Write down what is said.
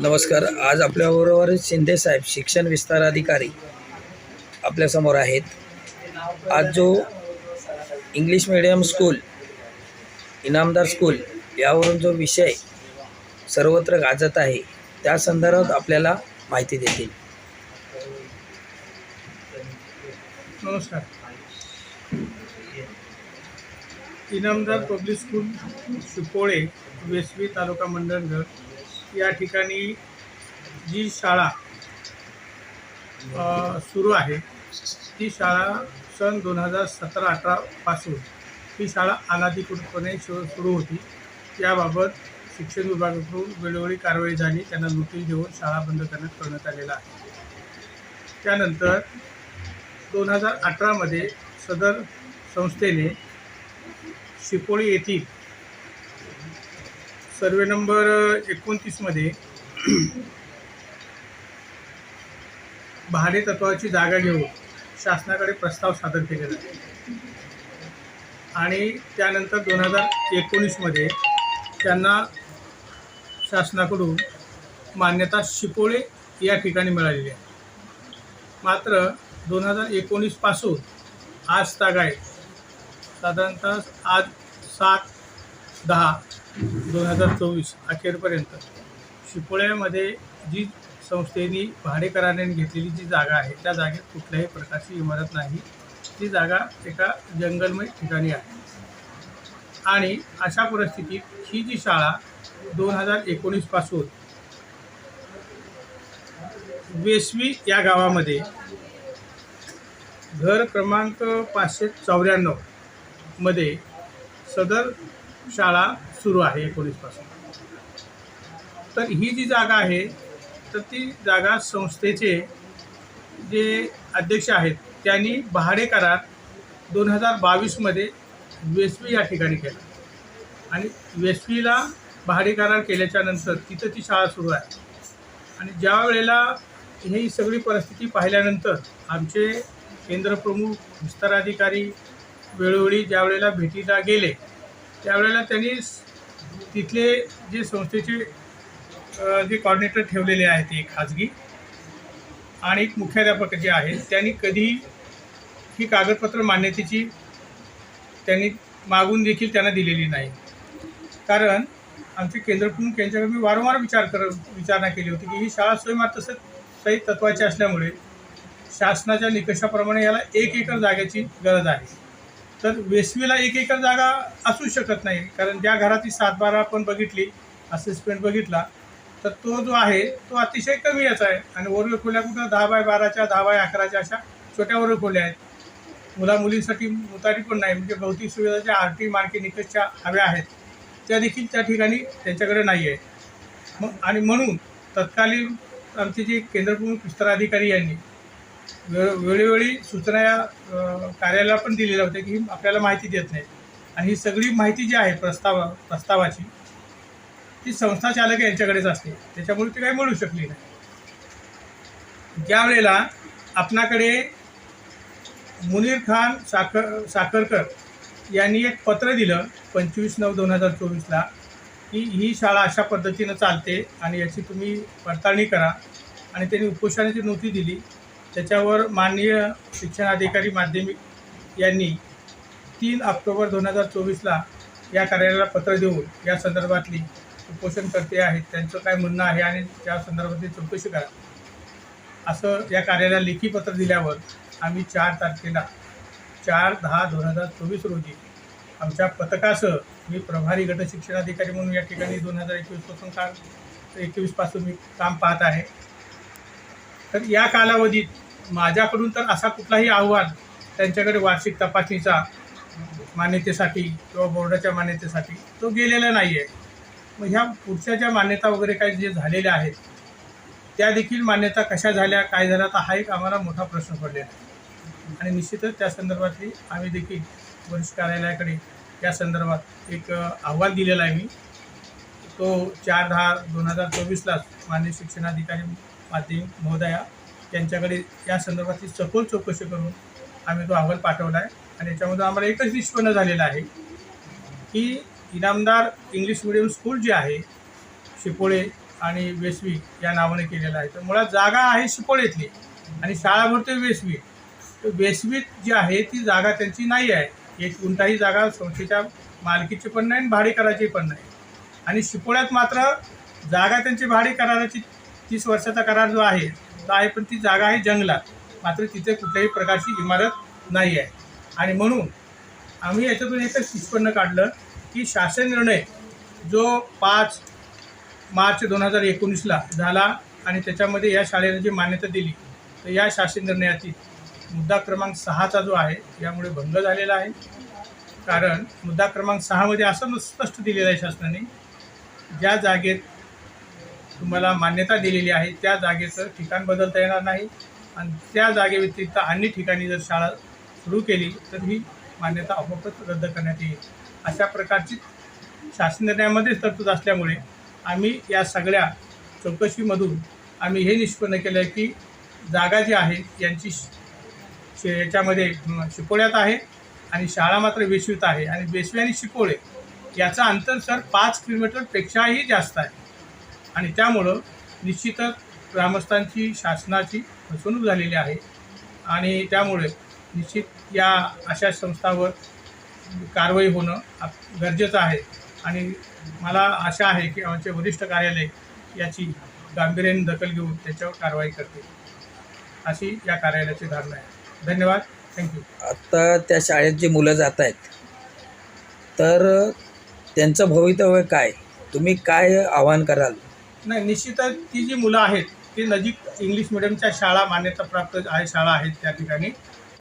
नमस्कार. आज आपल्याबरोबर शिंदे साहेब शिक्षण विस्तार अधिकारी आपल्यासमोर आहेत. आज जो English medium school Inamdar school यावरून जो विषय सर्वत्र गाजत आहे त्या संदर्भात आपल्याला माहिती देतील. नमस्कार. इनामदार पब्लिक स्कूल सुपोळे वेसवी तालुका मंडणगड या ठिकाणी जी शाळा सुरू आहे ती शाळा सन दोन हजार सतरा अठरापासून ही शाळा अनाधिकृतपणे सुरू होती. याबाबत शिक्षण विभागाकडून वेळोवेळी कारवाई झाली. त्यांना नोटीस देऊन शाळा बंद करण्यात करण्यात आलेला आहे. त्यानंतर दोन हजार अठरामध्ये सदर संस्थेने शिपोळी येथील सर्वे नंबर एकोणतीसमध्ये भाडे तत्वाची जागा घेऊन शासनाकडे प्रस्ताव सादर केलेला आहे. आणि त्यानंतर दोन हजार एकोणीसमध्ये त्यांना शासनाकडून मान्यता शिपोळे या ठिकाणी मिळालेली आहे. मात्र दोन हजार एकोणीसपासून आज तागाय साधारणतः आज सात दहा दोन हजार चोवीस अखेरपर्यंत शिपोळ्यामध्ये जी संस्थेनी भाडेकराने घेतलेली जी जागा आहे त्या जागेत कुठल्याही प्रकारची इमारत नाही. ती जागा एका जंगलमय ठिकाणी आहे. आणि अशा परिस्थितीत ही जी शाळा दोन हजार एकोणीसपासून वेसवी या गावामध्ये घर क्रमांक पाचशे चौऱ्याण्णवमध्ये सदर शाळा सुरू आहे एकोणीसपासून. तर ही जी जागा आहे तर ती जागा संस्थेचे जे अध्यक्ष आहेत त्यांनी भाडे करार दोन हजार बावीसमध्ये वेसवी या ठिकाणी केला. आणि वेसवीला भाडे करार केल्याच्यानंतर तिथं ती शाळा सुरू आहे. आणि ज्या वेळेला ही सगळी परिस्थिती पाहिल्यानंतर आमचे केंद्रप्रमुख विस्तार अधिकारी वेळोवेळी ज्या वेळेला भेटीला गेले त्यावेळेला त्यांनी तिथले जे संस्थेचे जे कॉर्डिनेटर ठेवलेले आहेत एक खाजगी आणि एक मुख्याध्यापक जे आहेत त्यांनी कधीही ही कागदपत्र मान्यतेची त्यांनी मागून देखील त्यांना दिलेली नाही. कारण आमचे केंद्रप्रमुख यांच्याकडे मी वारंवार विचार कर विचारणा केली होती की ही शाळा स्वयंमातसं सहित तत्वाची असल्यामुळे शासनाच्या निकषाप्रमाणे याला एक एकर जागेची गरज आहे. तर वेसवीला एक एकर जागा असू शकत नाही. कारण ज्या घराची सातबारा आपण बघितली असेसमेंट बघितला तर तो जो आहे तो अतिशय कमी याचा आहे. आणि वर्ग खोल्या कुठं? दहा बाय बाराच्या दहा बाय अकराच्या अशा छोट्या वर्ग खोल्या आहेत. मुला मुलींसाठी मुतारी पण नाही म्हणजे भौतिक सुविधा ज्या आर टी मार्के निकषच्या हव्या आहेत. त्या देखील त्या ठिकाणी त्यांच्याकडे नाही आहे मग आणि म्हणून तत्कालीन आमचे जे केंद्रप्रमुख विस्तार अधिकारी यांनी वेळ वेळोवेळी सूचना या कार्यालयाला पण दिलेल्या होत्या की आपल्याला माहिती देत नाही. आणि ही सगळी माहिती जी आहे प्रस्ताव प्रस्तावाची ती संस्था चालक यांच्याकडेच असते. त्याच्यामुळे ती काही मिळू शकली नाही. ज्यावेळेला आपणाकडे मुनीर खान साखर साखरकर यांनी एक पत्र दिलं पंचवीस नऊ दोन हजार चोवीसला की ही शाळा अशा पद्धतीनं चालते आणि याची तुम्ही पडताळणी करा. आणि त्यांनी उपोषणाची नोटीस दिली. त्याच्यावर माननीय शिक्षणाधिकारी माध्यमिक यांनी तीन ऑक्टोबर दोन हजार चोवीसला या कार्यालयाला पत्र देऊन या संदर्भातली उपोषणकर्ते आहेत त्यांचं काय म्हणणं आहे आणि त्या संदर्भातली चौकशी करा. असं या कार्यालयाला लेखी पत्र दिल्यावर आम्ही चार तारखेला चार दहा दोन हजार चोवीस रोजी आमच्या पथकासह मी प्रभारी गट शिक्षणाधिकारी म्हणून या ठिकाणी दोन हजार एकवीसपासून काम एकवीसपासून मी काम पाहत आहे. तर या कालावधीत माझ्याकडून तर असा कुठलाही आव्हान त्यांच्याकडे वार्षिक तपासणीचा मान्यतेसाठी किंवा बोर्डाच्या मान्यतेसाठी तो गेलेला नाही आहे मग ह्या पुढच्या ज्या मान्यता वगैरे काही जे झालेल्या आहेत त्या देखील मान्यता कशा झाल्या काय झाल्या तर हा एक आम्हाला मोठा प्रश्न पडलेला आहे. आणि निश्चितच त्या संदर्भातली आम्ही देखील वरिष्ठ कार्यालयाकडे या संदर्भात एक अहवाल दिलेला आहे मी. तो चार दहा दोन हजार चोवीसलाच मान्य शिक्षणाधिकारी माध्यमिक महोदया त्यांच्याकडे या संदर्भातली सखोल चौकशी करून आम्ही तो अहवाल पाठवला आहे. आणि याच्यामध्ये आम्हाला एकच निष्पन्न झालेलं आहे की इनामदार इंग्लिश मिडियम स्कूल जे आहे शिपोळे आणि वेसवी या नावाने केलेला आहे. तर मुळात जागा आहे शिपोळेतली आणि शाळा भरते वेसवी. तर वेसवीत जी आहे ती जागा त्यांची नाही आहे. एक कोणताही जागा संस्थेच्या मालकीची पण नाही आणि भाडे करायची पण नाही. आणि शिपोळ्यात मात्र जागा त्यांची भाडे कराराची तीस वर्षाचा करार जो आहे सुद्धा आहे पण ती जागा आहे जंगलात. मात्र तिथे कुठल्याही प्रकारची इमारत नाही आहे. आणि म्हणून आम्ही याच्यातून एकच निष्पन्न काढलं की शासन निर्णय जो पाच मार्च दोन हजार एकोणीसला झाला आणि त्याच्यामध्ये या शाळेने जी मान्यता दिली तर या शासन निर्णयातील मुद्दा क्रमांक सहाचा जो आहे यामुळे भंग झालेला आहे. कारण मुद्दा क्रमांक सहामध्ये असं स्पष्ट दिलेलं आहे शासनाने ज्या जागेत तुम्हाला मान्यता दिलेली आहे त्या जागेचं ठिकाण बदलता येणार नाही. आणि त्या जागेव्यतिरिक्त अन्य ठिकाणी जर शाळा सुरू केली तर ही मान्यता आपोआपच रद्द करण्यात येईल. अशा प्रकारची शासन निर्णयामध्येच तरतूद असल्यामुळे आम्ही या सगळ्या चौकशीमधून आम्ही हे निष्पन्न केलं आहे की जागा जी आहे यांची श- शे- याच्यामध्ये शिकवण्यात आहे आणि शाळा मात्र वेशवीत आहे. आणि वेशवी आणि शिकोळे याचं अंतर सर पाच किलोमीटरपेक्षाही जास्त आहे. आणि त्यामुळं निश्चितच ग्रामस्थांची शासनाची फसवणूक झालेली आहे. आणि त्यामुळे निश्चित या अशा संस्थावर कारवाई होणं गरजेचं आहे. आणि मला आशा आहे की आमचे वरिष्ठ कार्यालय याची गांभीर्याने दखल घेऊन त्याच्यावर कारवाई करते अशी या कार्यालयाची धारणा आहे. धन्यवाद. थँक्यू आत्ता त्या शाळेत जी मुलं जात आहेत तर त्यांचं भवितव्य काय? तुम्ही काय आवाहन कराल? नाही निश्चितच ती जी मुलं आहेत ती नजीक इंग्लिश मिडियमच्या शाळा मान्यताप्राप्त आहे शाळा आहेत त्या ठिकाणी.